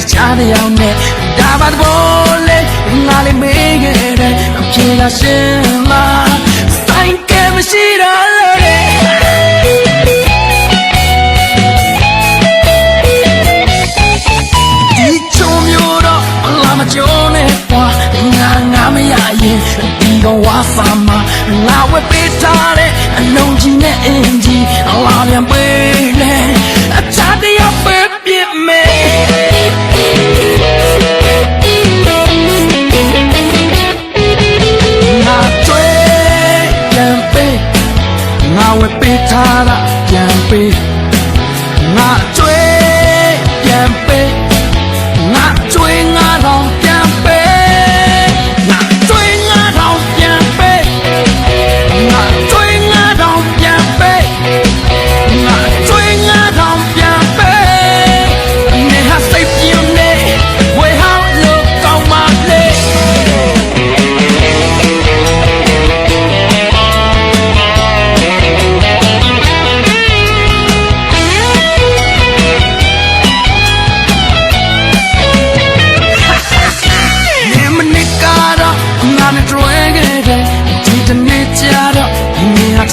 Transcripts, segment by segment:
တခြားတစ်ယောက်နဲ့ဒါပါတဘောလေးငါလေးမေးခဲ့တဲ့အဖြေကရှင်းလား go wasama la we pitare anong ji ne enji la lian pe ငါဝယ်ပေးထားတာ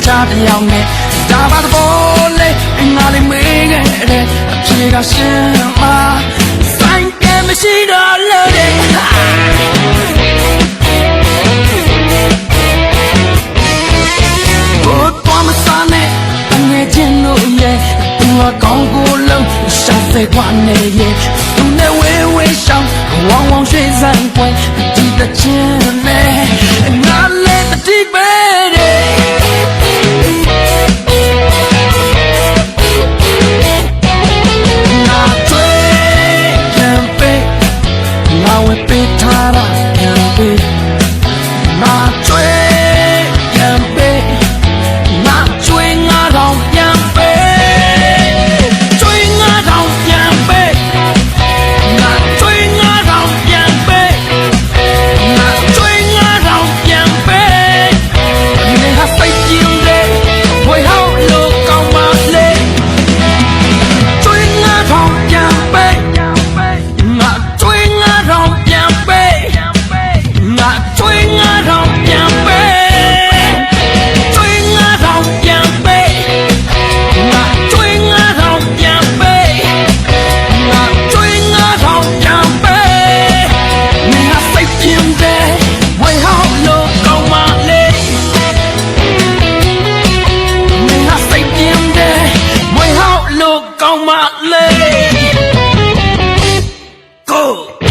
star တယောက်နဲ့ star ပါတော့လေအင်္ဂါလေးမေးခဲ့တဲ့အဖြေကရှင်းမှာ sign ကမရှိတော့လို့တဲ့ဘုတ်သွားမစားနဲ့အငယ်ချင်းတို့ရဲ့သူကကောင်းကိုလုံးရှာစေခွာနေရဲ့သူနဲ့ဝေးဝေးရှောင်းဝောင်းဝောင်းရွှေစံပွဲဒီတချင်းနဲ့ with big Go!